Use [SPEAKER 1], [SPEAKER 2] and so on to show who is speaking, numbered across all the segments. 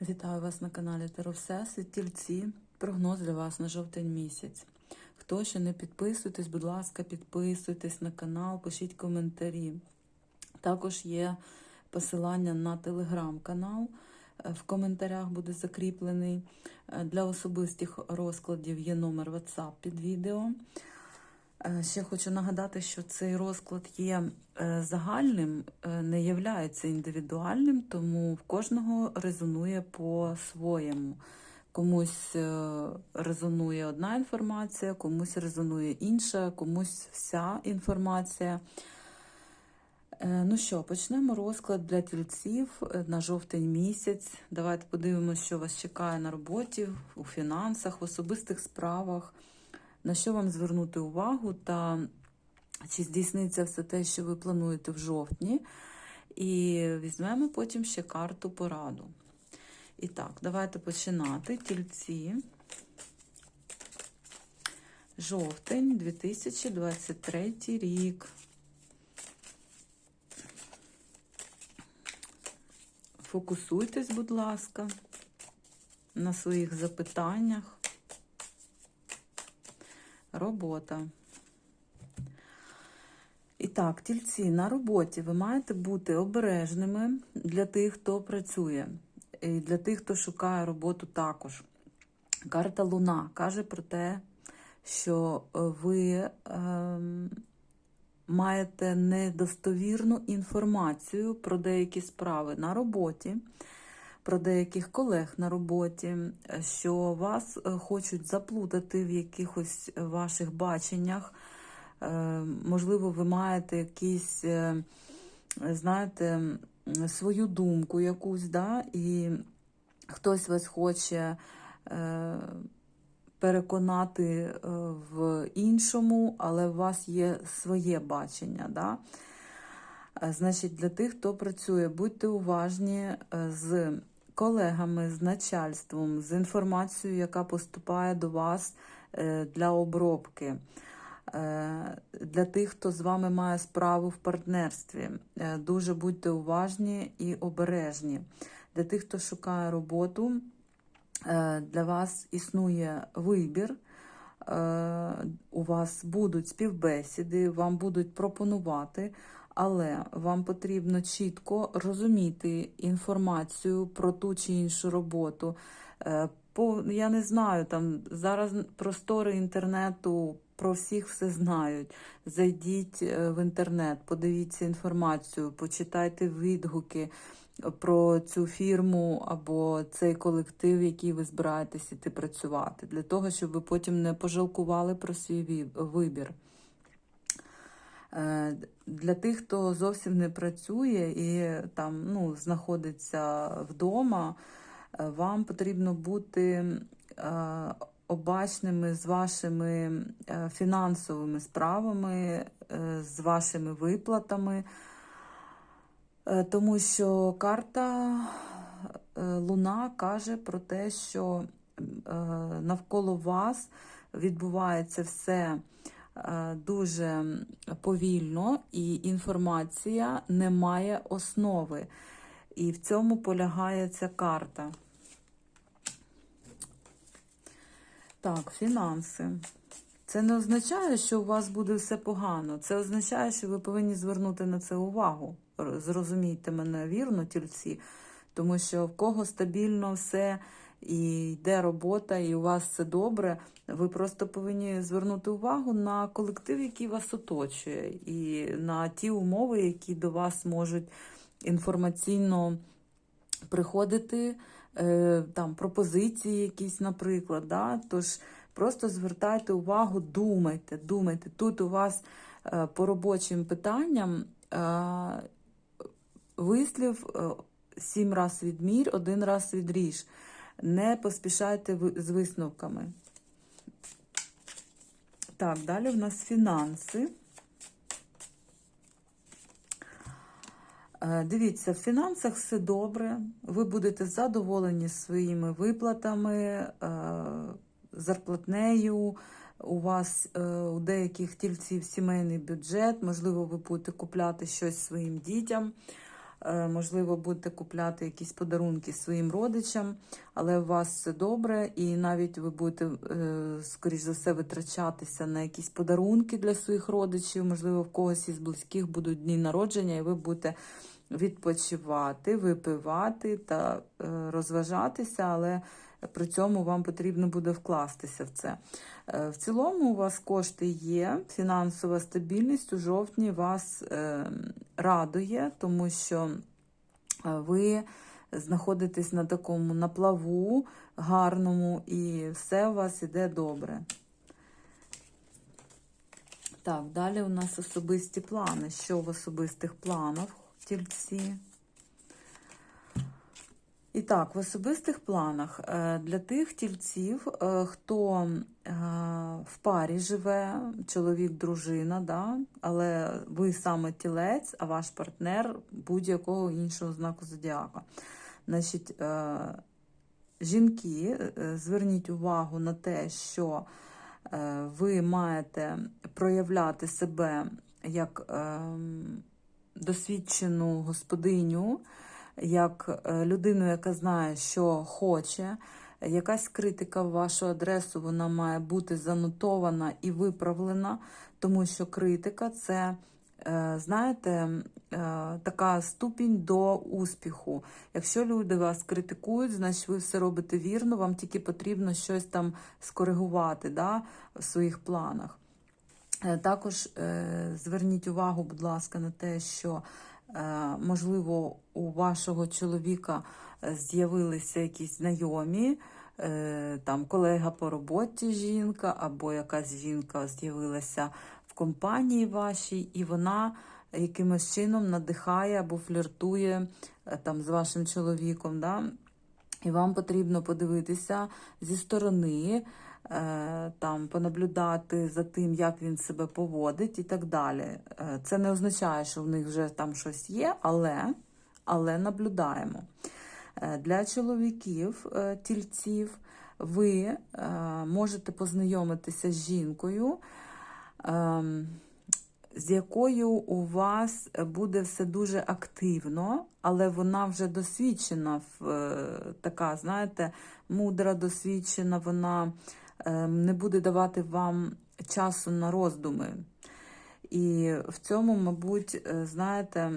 [SPEAKER 1] Вітаю вас на каналі Таро Всесвіт. Тільці. Прогноз для вас на жовтень місяць. Хто ще не підписуєтесь, будь ласка, підписуйтесь на канал, пишіть коментарі. Також є посилання на телеграм-канал. Е, В коментарях буде закріплений. Е, Для особистих розкладів є номер WhatsApp під відео. Е, Ще хочу нагадати, що цей розклад є е, загальним, е, не являється індивідуальним, тому в кожного резонує по-своєму. Комусь резонує одна інформація, комусь резонує інша, комусь вся інформація. Ну що, почнемо розклад для тільців на жовтень місяць. Давайте подивимося, що вас чекає на роботі, у фінансах, в особистих справах, на що вам звернути увагу та чи здійсниться все те, що ви плануєте в жовтні. І візьмемо потім ще карту пораду. І так, давайте починати. Тільці. Жовтень 2023 рік. Фокусуйтесь, будь ласка, на своїх запитаннях. Робота. І так, тільці, на роботі ви маєте бути обережними для тих, хто працює, і для тих, хто шукає роботу також. Карта Луна каже про те, що ви ем, маєте недостовірну інформацію про деякі справи на роботі, про деяких колег на роботі, що вас е, хочуть заплутати в якихось ваших баченнях. Е, Можливо, ви маєте якісь, е, знаєте, свою думку якусь, да? і хтось вас хоче е, переконати е, в іншому, але у вас є своє бачення. Да? Е, Значить, для тих, хто працює, будьте уважні е, з колегами, з начальством, з інформацією, яка поступає до вас е, для обробки. Е, Для тих, хто з вами має справу в партнерстві, е, дуже будьте уважні і обережні. Для тих, хто шукає роботу, для вас існує вибір. У вас будуть співбесіди, вам будуть пропонувати, але вам потрібно чітко розуміти інформацію про ту чи іншу роботу. Е, я не знаю, там зараз простори інтернету про всіх все знають. Зайдіть е, в інтернет, подивіться інформацію, почитайте відгуки про цю фірму або цей колектив, який ви збираєтесь іти працювати, для того, щоб ви потім не пожалкували про свій вибір. Е, Для тих, хто зовсім не працює і там ну, знаходиться вдома, е, вам потрібно бути е, обачними з вашими фінансовими справами, з вашими виплатами, тому що карта Луна каже про те, що навколо вас відбувається все дуже повільно, і інформація не має основи. І в цьому полягає ця карта. Так, фінанси. Це не означає, що у вас буде все погано. Це означає, що ви повинні звернути на це увагу. Зрозумійте мене вірно, тільці, тому що в кого стабільно все і йде робота, і у вас все добре. Ви просто повинні звернути увагу на колектив, який вас оточує, і на ті умови, які до вас можуть інформаційно приходити, е, там пропозиції якісь, наприклад. Да? Тож просто звертайте увагу, думайте, думайте. Тут у вас е, по робочим питанням е, вислів сім раз відмір, один раз відріж. Не поспішайте з висновками. Так, далі в нас фінанси. Е, Дивіться, в фінансах все добре. Ви будете задоволені своїми виплатами, е, зарплатнею. У вас е, у деяких тільців сімейний бюджет, можливо, ви будете купляти щось своїм дітям. Е, Можливо, будете купляти якісь подарунки своїм родичам, але у вас все добре, і навіть ви будете, е, скоріш за все, витрачатися на якісь подарунки для своїх родичів. Можливо, в когось із близьких будуть дні народження, і ви будете відпочивати, випивати та е, розважатися, але при цьому вам потрібно буде вкластися в це. Е, В цілому у вас кошти є, фінансова стабільність у жовтні вас е, радує, тому що е, ви знаходитесь на такому наплаву гарному, і все у вас іде добре. Так, далі у нас особисті плани. Що в особистих планах, тільці? І так, в особистих планах е, для тих тільців, е, хто е, в парі живе, чоловік, дружина, да? але ви саме тілець, а ваш партнер будь-якого іншого знаку зодіака. Значить, жінки, зверніть увагу на те, що ви маєте проявляти себе як е, досвідчену господиню, як е, людину, яка знає, що хоче. Якась критика в вашу адресу вона має бути занотована і виправлена, тому що критика це, е, знаєте, е, така ступінь до успіху. Якщо люди вас критикують, значить ви все робите вірно, вам тільки потрібно щось там скоригувати да, в своїх планах. Також зверніть увагу, будь ласка, на те, що можливо у вашого чоловіка е, з'явилися якісь знайомі, е, там колега по роботі жінка, або якась жінка з'явилася в компанії вашій, і вона якимось чином надихає або фліртує е, там з вашим чоловіком. Да? І вам потрібно подивитися зі сторони, е, там понаблюдати за тим, як він себе поводить і так далі. Е, Це не означає, що в них вже там щось є, але, але наблюдаємо. Е, Для чоловіків, е, тільців, ви е, можете познайомитися з жінкою. ем, з якою у вас буде все дуже активно, але вона вже досвідчена, е, така, знаєте, мудра, досвідчена, вона е, не буде давати вам часу на роздуми. І в цьому, мабуть, е, знаєте,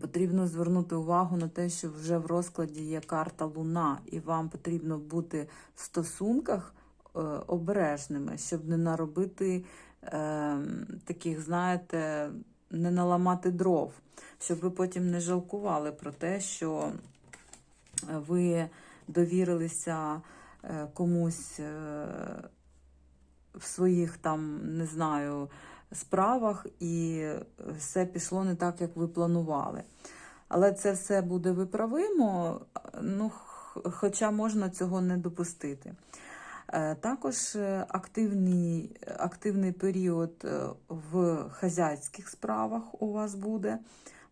[SPEAKER 1] потрібно звернути увагу на те, що вже в розкладі є карта Луна, і вам потрібно бути в стосунках е, обережними, щоб не наробити е, таких, знаєте, не наламати дров, щоб ви потім не жалкували про те, що ви довірилися комусь е, в своїх там, не знаю, справах, і все пішло не так, як ви планували. Але це все буде виправимо, ну, хоча можна цього не допустити. Е, Також е, активний, активний період е, в хазяйських справах у вас буде.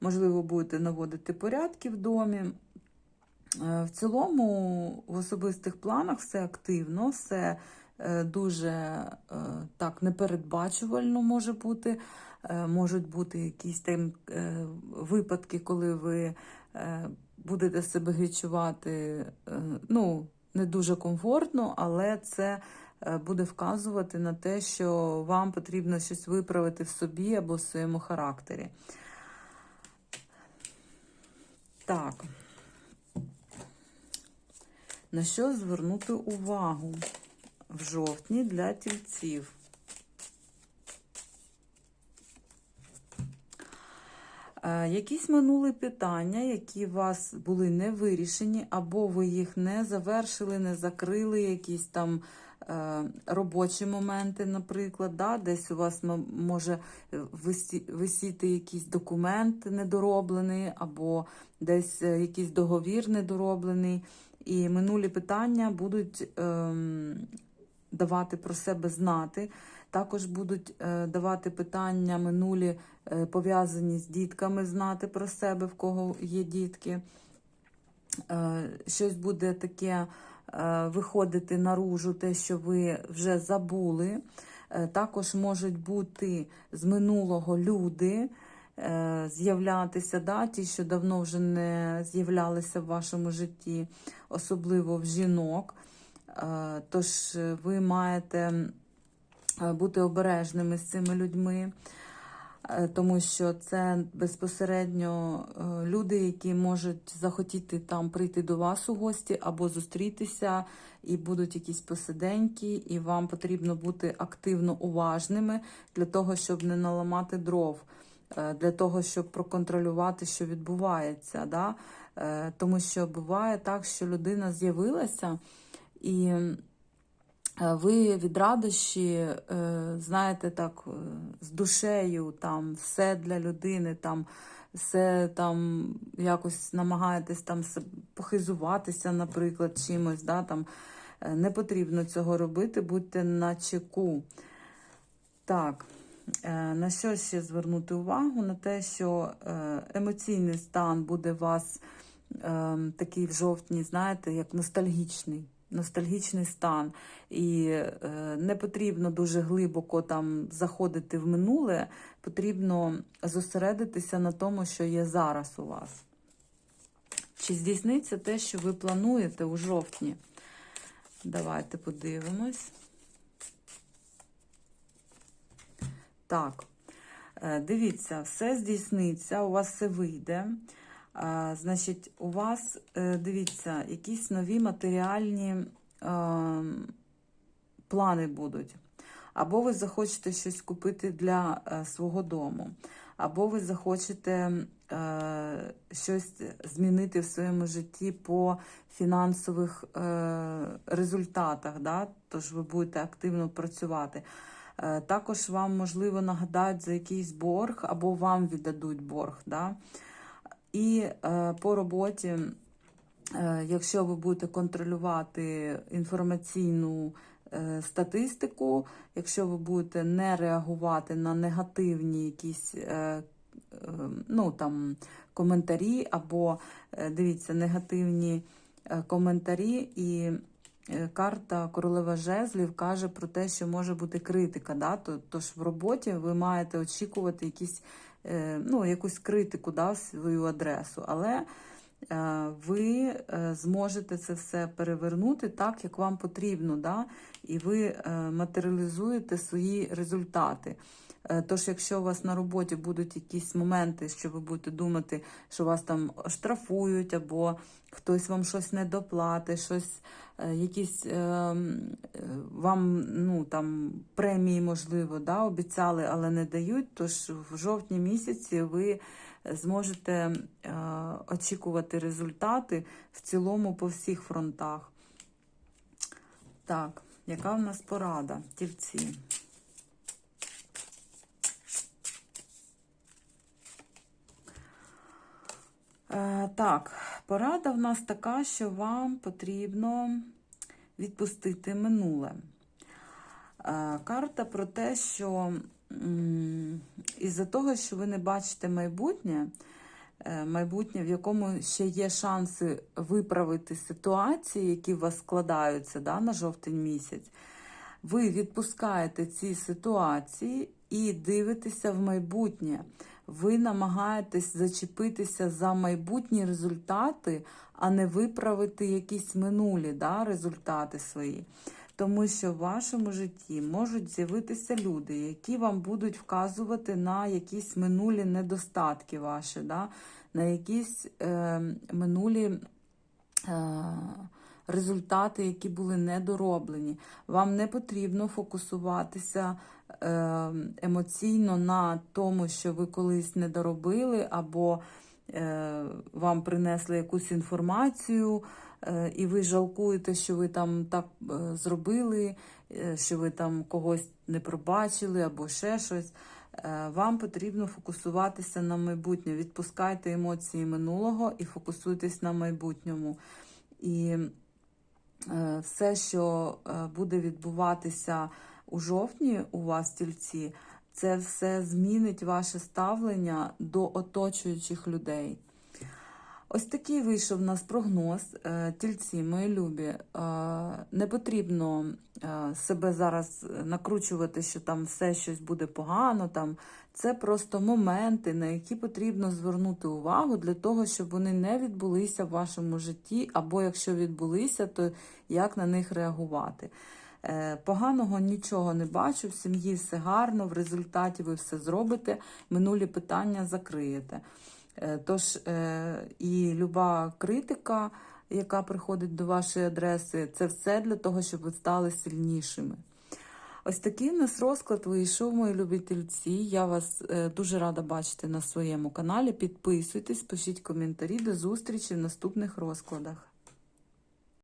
[SPEAKER 1] Можливо, будете наводити порядки в домі. Е, В цілому, в особистих планах все активно, все е, дуже е, так непередбачувально може бути. Можуть бути якісь там випадки, коли ви будете себе відчувати ну, не дуже комфортно, але це буде вказувати на те, що вам потрібно щось виправити в собі або в своєму характері. Так. На що звернути увагу в жовтні для тільців? Е, Якісь минули питання, які у вас були не вирішені, або ви їх не завершили, не закрили, якісь там е, робочі моменти, наприклад, да? десь у вас може висіти якийсь документ недороблений, або десь е, якийсь договір недороблений. І минулі питання будуть ем, давати про себе знати. Також будуть е, давати питання минулі е, пов'язані з дітками, знати про себе, в кого є дітки. Е, щось буде таке е, виходити наружу, те, що ви вже забули. Е, також можуть бути з минулого люди, з'являтися, да, ті, що давно вже не з'являлися в вашому житті, особливо в жінок. Е, Тож е, ви маєте е, бути обережними з цими людьми, е, тому що це безпосередньо е, люди, які можуть захотіти там прийти до вас у гості або зустрітися, і будуть якісь посиденьки, і вам потрібно бути активно уважними для того, щоб не наламати дров, е, для того, щоб проконтролювати, що відбувається. Да? Е, Тому що буває так, що людина з'явилася і. е, Ви від радощі, е, знаєте, так, е, з душею, там все для людини, там все там якось намагаєтесь там похизуватися, наприклад, чимось. Да, там, Е, не потрібно цього робити, будьте на чеку. Так, е, на що ще звернути увагу? На те, що е, емоційний стан буде у вас е, такий в жовтні, знаєте, як ностальгічний. Ностальгічний стан, і е, не потрібно дуже глибоко там заходити в минуле, потрібно зосередитися на тому, що є зараз у вас. Чи здійсниться те, що ви плануєте у жовтні? Давайте подивимось. Так, е, дивіться, все здійсниться, у вас все вийде. Е, Значить, у вас, е, дивіться, якісь нові матеріальні е, плани будуть. Або ви захочете щось купити для свого дому, або ви захочете щось змінити в своєму житті по фінансових результатах. Да? Тож ви будете активно працювати. Е, також вам, можливо, нагадають за якийсь борг, або вам віддадуть борг. Да? І е, по роботі, е, якщо ви будете контролювати інформаційну статистику, якщо ви будете не реагувати на негативні якісь ну, там, коментарі, або дивіться, негативні коментарі, і карта королева жезлів каже про те, що може бути критика. Да? Тож в роботі ви маєте очікувати якісь, е, ну, якусь критику да, в свою адресу. Але е, ви е, зможете це все перевернути так, як вам потрібно, да? і ви е, матеріалізуєте свої результати. Е, Тож, якщо у вас на роботі будуть якісь моменти, що ви будете думати, що вас там штрафують, або хтось вам щось не доплатить, щось, е, якісь е, е, вам ну, там, премії, можливо, да, обіцяли, але не дають, тож в жовтні місяці ви зможете е, очікувати результати в цілому по всіх фронтах. Так, яка в нас порада, тільці? Е, так, порада в нас така, що вам потрібно відпустити минуле. Е, карта про те, що із-за того, що ви не бачите майбутнє, е, майбутнє, в якому ще є шанси виправити ситуації, які у вас складаються да, на жовтень місяць, ви відпускаєте ці ситуації і дивитеся в майбутнє. Ви намагаєтесь зачепитися за майбутні результати, а не виправити якісь минулі да, результати свої. Тому що в вашому житті можуть з'явитися люди, які вам будуть вказувати на якісь минулі недостатки ваші, да, на якісь е, минулі. Е, результати, які були недороблені. Вам не потрібно фокусуватися е, емоційно на тому, що ви колись не доробили, або вам принесли якусь інформацію, е, і ви жалкуєте, що ви там так е, зробили, е, що ви там когось не пробачили, або ще щось. Е, Вам потрібно фокусуватися на майбутнє. Відпускайте емоції минулого і фокусуйтесь на майбутньому. І е, все, що е, буде відбуватися у жовтні у вас, тільці, це все змінить ваше ставлення до оточуючих людей. Ось такий вийшов у нас прогноз. Е, Тільці, мої любі, е, не потрібно е, себе зараз накручувати, що там все щось буде погано. Там. Це просто моменти, на які потрібно звернути увагу для того, щоб вони не відбулися в вашому житті, або якщо відбулися, то як на них реагувати. Е, Поганого нічого не бачу, в сім'ї все гарно, в результаті ви все зробите, минулі питання закриєте. Е, Тож е, і люба критика, яка приходить до вашої адреси, це все для того, щоб ви стали сильнішими. Ось такий у нас розклад вийшов, мої любительці. Я вас дуже рада бачити на своєму каналі. Підписуйтесь, пишіть коментарі. До зустрічі в наступних розкладах.